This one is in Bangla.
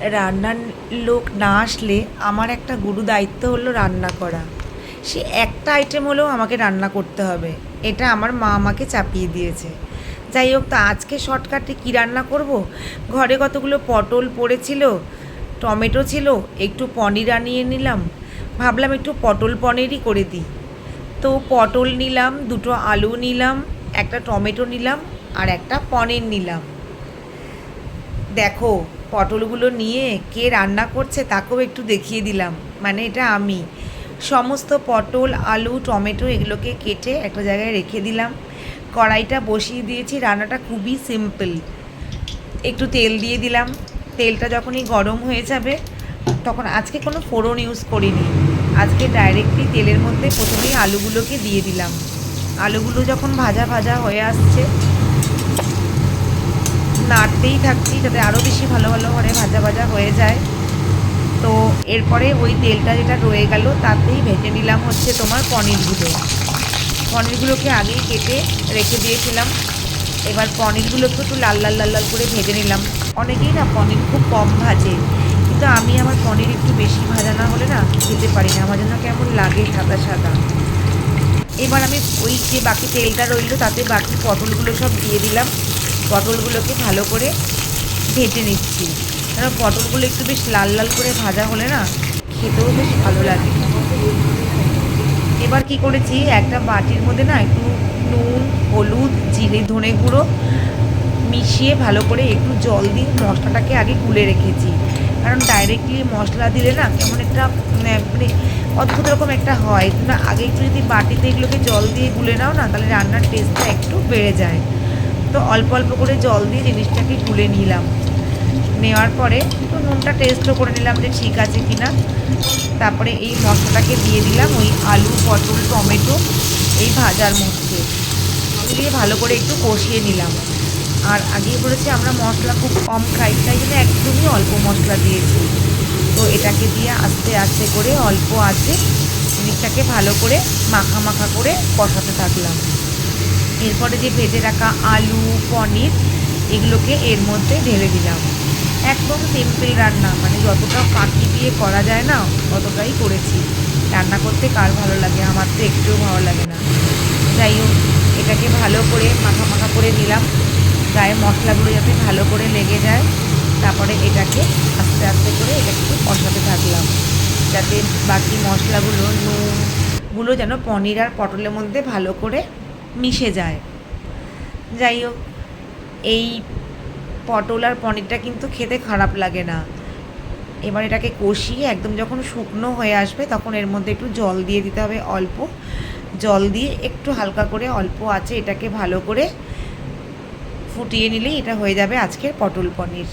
রান্নার লোক না আসলে আমার একটা গুরু দায়িত্ব হলো রান্না করা। সে একটা আইটেম হলেও আমাকে রান্না করতে হবে। এটা আমার মা আমাকে চাপিয়ে দিয়েছে। যাই হোক, তো আজকে শর্টকাটে কী রান্না করব? ঘরে কতগুলো পটল পড়েছিল, টমেটো ছিল, একটু পনির আনিয়ে নিলাম। ভাবলাম একটু পটল পনিরই করে দিই। তো পটল নিলাম, দুটো আলু নিলাম, একটা টমেটো নিলাম, আর একটা পনির নিলাম। দেখো, পটলগুলো নিয়ে কে রান্না করছে তাকেও একটু দেখিয়ে দিলাম। মানে এটা আমি। সমস্ত পটল, আলু, টমেটো এগুলোকে কেটে একটা জায়গায় রেখে দিলাম। কড়াইটা বসিয়ে দিয়েছি, রান্নাটা খুবই সিম্পল। একটু তেল দিয়ে দিলাম। তেলটা যখনই গরম হয়ে যাবে, তখন আজকে কোনো ফোড়ন ইউজ করিনি। আজকে ডাইরেক্টলি তেলের মধ্যে প্রথমেই আলুগুলোকে দিয়ে দিলাম। আলুগুলো যখন ভাজা ভাজা হয়ে আসছে নাড়তেই থাকছি যাতে আরও বেশি ভালো ভালো করে ভাজা ভাজা হয়ে যায়। তো এরপরে ওই তেলটা যেটা রয়ে গেল, তাতেই ভেজে নিলাম হচ্ছে তোমার পনিরগুলো। পনিরগুলোকে আগেই কেটে রেখে দিয়েছিলাম। এবার পনিরগুলোকে একটু লাল লাল লাল লাল করে ভেজে নিলাম। অনেকেই না পনির খুব কম ভাজে, কিন্তু আমি আমার পনির একটু বেশি ভাজা না হলে না খেতে পারি না। আমার জন্য কেমন লাগে সাদা সাদা। এবার আমি ওই যে বাকি তেলটা রইল, তাতে বাকি পটলগুলো সব দিয়ে দিলাম। পটলগুলোকে ভালো করে ভেজে নিচ্ছি। কারণ পটলগুলো একটু বেশ লাল লাল করে ভাজা হলে না খেতেও বেশ ভালো লাগে। এবার কি করেছি, একটা বাটির মধ্যে না একটু নুন, হলুদ, জিরে, ধনে গুঁড়ো মিশিয়ে ভালো করে একটু জল দিয়ে মশলাটাকে আগে গুলে রেখেছি। কারণ ডাইরেক্টলি মশলা দিলে না কেমন একটা মানে মানে অদ্ভুত রকম একটা হয়। আগে একটু যদি বাটিতে এগুলোকে জল দিয়ে গুলে নাও না, তাহলে রান্নার টেস্টটা একটু বেড়ে যায়। তো অল্প অল্প করে জল দিয়ে জিনিসটাকে গুলে নিলাম। নেওয়ার পরে একটু নুনটা টেস্টও করে নিলাম যে ঠিক আছে কি না তারপরে এই মশলাটাকে দিয়ে দিলাম ওই আলু, পটল, টমেটো, এই ভাজার মধ্যে। দিয়ে ভালো করে একটু কষিয়ে নিলাম। আর আগেই বলেছি আমরা মশলা খুব কম খাই, তাই জন্য একদমই অল্প মশলা দিয়েছি। তো এটাকে দিয়ে আস্তে আস্তে করে অল্প আছে, জিনিসটাকে ভালো করে মাখা মাখা করে কষাতে থাকলাম। এরপরে যে ভেজে রাখা আলু, পনির, এগুলোকে এর মধ্যে ঢেলে দিলাম। একদম সিম্পল রান্না মানে যতটা ফাঁকি দিয়ে করা যায় না, ততটাই করেছি। রান্না করতে কার ভালো লাগে? আমার তো একটুও ভালো লাগে না। যাই হোক, এটাকে ভালো করে মাখা মাখা করে নিলাম। গায়ে মশলাগুলো যাতে ভালো করে লেগে যায়, তারপরে এটাকে আস্তে আস্তে করে এটাকে কষাতে থাকলাম। যাতে বাকি মশলাগুলো নুনগুলো যেন পনির আর পটলের মধ্যে ভালো করে মিশে যায়। যাই হোক এই পটল আর পনিরটা কিন্তু খেতে খারাপ লাগে না। এবার এটাকে কষিয়ে একদম যখন শুকনো হয়ে আসবে তখন এর মধ্যে একটু জল দিয়ে দিতে হবে অল্প। জল দিয়ে একটু হালকা করে অল্প আছে এটাকে ভালো করে ফুটিয়ে নিলেই এটা হয়ে যাবে আজকের পটল পনির।